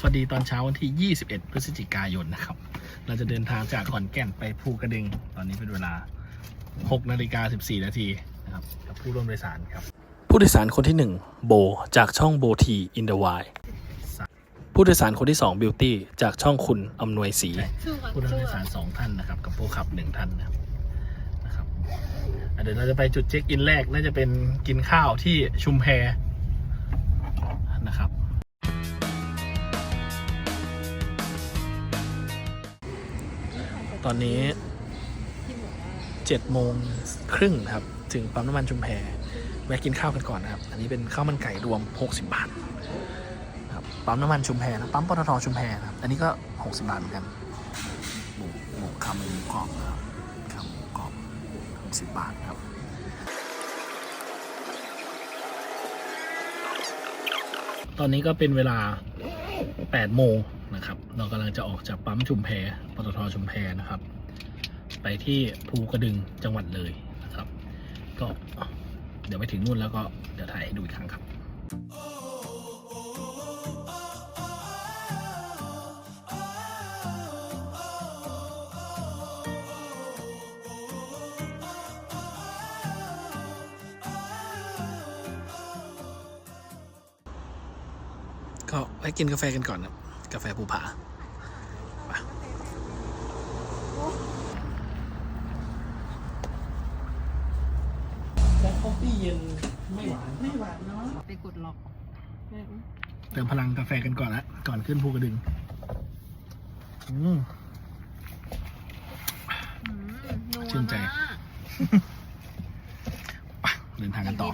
สวัสดีตอนเช้าวันที่ 21 พฤศจิกายนนะครับ เราจะเดินทางจากขอนแก่นไปภูกระดึง ตอนนี้เป็นเวลา 6 นาฬิกา 14 นาทีนะครับกับผู้ร่วมโดยสารครับ ผู้โดยสารคนที่ 1 โบจากช่องโบทีอินเดอะไวผู้โดยสารคนที่ 2 บิวตี้จากช่องคุณอำนวยศรีสู้ก่อนผู้โดสู้ยก่อสานรสองท่านนะครับ กับผู้ขับหนึ่งท่านนะครับนะครับอะเดี๋ยวเราจะไปจุดเช็คอินแรกน่าจะเป็นกินข้าวที่ชุมแพ ตอนนี้เจ็ดโมงครึ่งครับ ถึงปั๊มน้ำมันชุมแพแวะกินข้าวกันก่อนนะครับ อันนี้เป็นข้าวมันไก่รวม 60 บาทนะครับปั๊มน้ำมันชุมแพนะปั๊มปตทชุมแพนะครับ อันนี้ก็ 60 บาทเหมือนกันหมูหมูคำหมูกรอบนะครับคำหมูกรอบสิบบาทครับตอนนี้ก็เป็นเวลา8โมง นะครับ เรากำลังจะออกจากปั๊มชุมแพปตทชุมแพนะครับ ไปที่ภูกระดึงจังหวัดเลยนะครับ ก็เดี๋ยวไปถึงนู่นแล้วก็เดี๋ยวถ่ายให้ดูอีกครั้งครับก็ไปกินกาแฟกันก่อนนะ กาแฟภูผาไปแต่คอฟฟี่เย็นไม่หวานไม่หวานเนาะไปกดล็อกเติมพลังกาแฟกันก่อนละก่อนขึ้นภูกระดึงอืมชื่นใจมากไปเดินทางกันต่อ